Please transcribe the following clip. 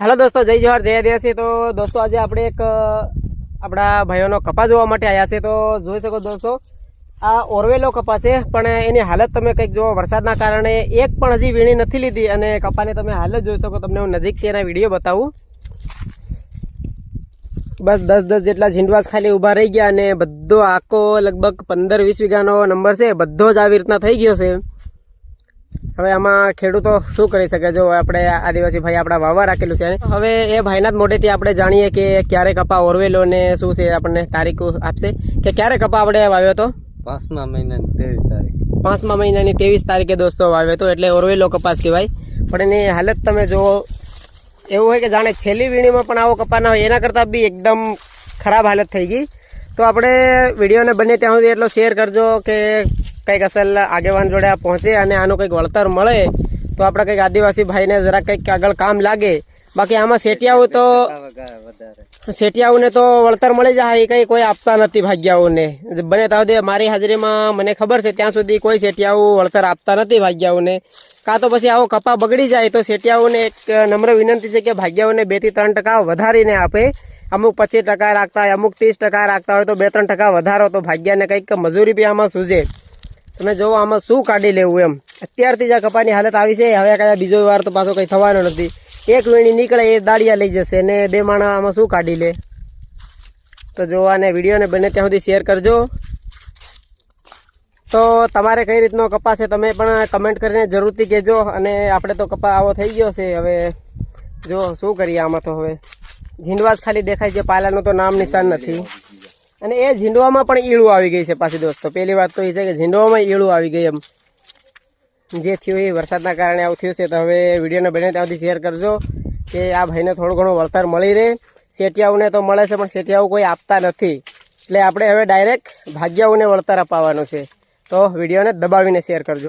Hello દોસ્તો, જય જવાહર, જય દેસી તો દોસ્તો, આજે આપણે એક આપણા ભાઈઓનો કપા જોવા માટે આવ્યા છે. તો જોઈ શકો દોસ્તો, આ ઓરવેલો કપા છે, પણ એની હાલત તમે કંઈક જુઓ, વરસાદના કારણે એક પણ હજી વીણી નથી લીધી. અને કપાને તમે હાલત જોઈ શકો, તમને હું નજીકથી એના વીડિયો બતાવું. બસ દસ દસ જેટલા ઝીંડવાસ ખાલી ઊભા રહી ગયા અને બધો આખો લગભગ પંદર વીસ વીઘાનો નંબર છે, બધો જ આવી રીતના થઈ ગયો છે. હવે આમાં ખેડૂતો શું કરી શકે? જો આપણે આદિવાસી ભાઈ આપણા વાવા રાખેલું છે. હવે એ ભાઈના જ મોઢેથી આપણે જાણીએ કે ક્યારે કપા ઓરવેલો ને શું છે આપણને તારીખ આપશે. કે ક્યારે કપા આપણે વાવ્યો હતો? પાંચમા મહિનાની ત્રેવીસ તારીખ. પાંચમા મહિનાની ત્રેવીસ તારીખે દોસ્તો વાવ્યો હતો એટલે ઓરવેલો કપાસ કહેવાય. પણ એની હાલત તમે જુઓ એવું હોય કે જાણે છેલ્લી વીણીમાં પણ આવો કપા ના હોય એના કરતાં બી એકદમ ખરાબ હાલત થઈ ગઈ. તો આપણે વિડીયોને બને ત્યાં સુધી એટલો શેર કરજો કે કંઈક અસલ આગેવાન જોડે પહોંચે અને આનું કંઈક વળતર મળે, તો આપણે કંઈક આદિવાસી ભાઈને જરા કંઈક આગળ કામ લાગે. બાકી આમાં સેટિયાઓ તો વધારે સેટિયાઓને તો વળતર મળી જાય, એ કંઈ કોઈ આપતા નથી ભાગ્યાઓને. બને ત્યાં મારી હાજરીમાં મને ખબર છે, ત્યાં સુધી કોઈ સેટિયાઓ વળતર આપતા નથી ભાગ્યાઓને. કાં તો પછી આવો કપા બગડી જાય, તો સેટિયાઓને એક નમ્ર વિનંતી છે કે ભાગ્યાઓને બેથી ત્રણ ટકા વધારીને આપે. અમુક પચીસ ટકા રાખતા હોય, અમુક ત્રીસ ટકા રાખતા હોય, તો બે ત્રણ ટકા વધારો, તો ભાગ્યાને કંઈક મજૂરી બી આમાં સૂઝે. તમે જોવો, આમાં શું કાઢી લેવું એમ. અત્યારથી જ આ કપાની હાલત આવી છે. હવે કયા બીજો વાર તો પાછો કંઈ થવાનો નથી. એક વીણી નીકળે, એ દાળિયા લઈ જશે ને બે માણા આમાં શું કાઢી લે? તો જોવાને વિડીયોને બને ત્યાં સુધી શેર કરજો. તો તમારે કઈ રીતનો કપા છે તમે પણ કમેન્ટ કરીને જરૂરથી કહેજો અને આપણે તો કપા આવો થઈ ગયો છે. હવે જો શું કરીએ આમાં તો હવે? ઝીંડવાસ ખાલી દેખાય છે, પાલાનું તો નામ નિશાન નથી. અને એ ઝીંડવામાં પણ ઈળું આવી ગઈ છે પાછી દોસ્તો. પહેલી વાત તો એ છે કે ઝીંડવામાં ઈળું આવી ગઈ એમ. જે થયું એ વરસાદના કારણે આવું થયું છે. તો હવે વિડીયોને બને ત્યાં સુધી શેર કરજો કે આ ભાઈને થોડું ઘણું વળતર મળી રહે. શેટિયાઓને તો મળે છે, પણ શેટિયાઓ કોઈ આપતા નથી. એટલે આપણે હવે ડાયરેક્ટ ભાગ્યાઓને વળતર અપાવવાનું છે. તો વિડીયોને દબાવીને શેર કરજો.